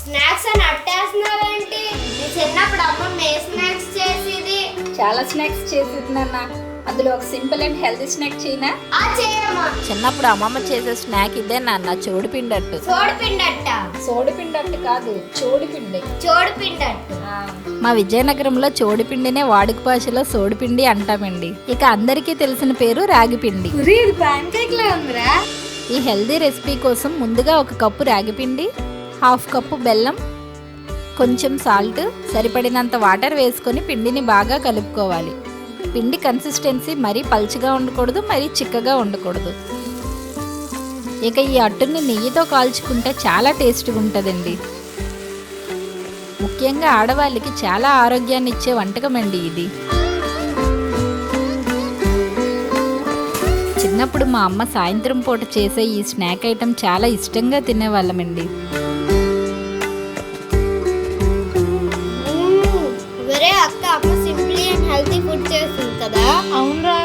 Snacks అని అట్టేస్తున్నావేంటి? నీ చిన్నప్పుడు అమ్మ ఏ స్నాక్స్ చేసేది. చాలా స్నాక్స్ చేసేది నాన్న అందులో ఒక సింపుల్ అండ్ హెల్తీ స్నాక్ చేయనా? ఆ చేయమ్మా. చిన్నప్పుడు అమ్మమ్మ చేసే స్నాక్ ఇదే నాన్న చోడు పిండట్టు చోడు పిండట్ట సోడిపిండి అట్టు కాదు చోడిపిండి. చోడు పిండట్టు మా విజయనగరంలో చోడిపిండినే వాడుక భాషలో సోడిపిండి అంటామండి. ఇక అందరికీ తెలిసిన పేరు రాగిపిండి. ఇది పాన్ కేక్ లా ఉందిరా. ఈ హెల్దీ రెసిపీ కోసం ముందుగా ఒక కప్పు రాగిపిండి హాఫ్ కప్పు బెల్లం కొంచెం సాల్ట్ సరిపడినంత వాటర్ వేసుకొని పిండిని బాగా కలుపుకోవాలి. పిండి కన్సిస్టెన్సీ మరీ పల్చగా ఉండకూడదు మరీ చిక్కగా ఉండకూడదు. ఇక ఈ అట్టుని నెయ్యితో కాల్చుకుంటే చాలా టేస్ట్గా ఉంటుందండి ముఖ్యంగా ఆడవాళ్ళకి చాలా ఆరోగ్యాన్ని ఇచ్చే వంటకం అండి ఇది. చిన్నప్పుడు మా అమ్మ సాయంత్రం పూట చేసే ఈ స్నాక్ ఐటెం చాలా ఇష్టంగా తినేవాళ్ళమండి. నేను హెల్తీ ఫుడ్ చేస్తుంది కదా. అవునరా.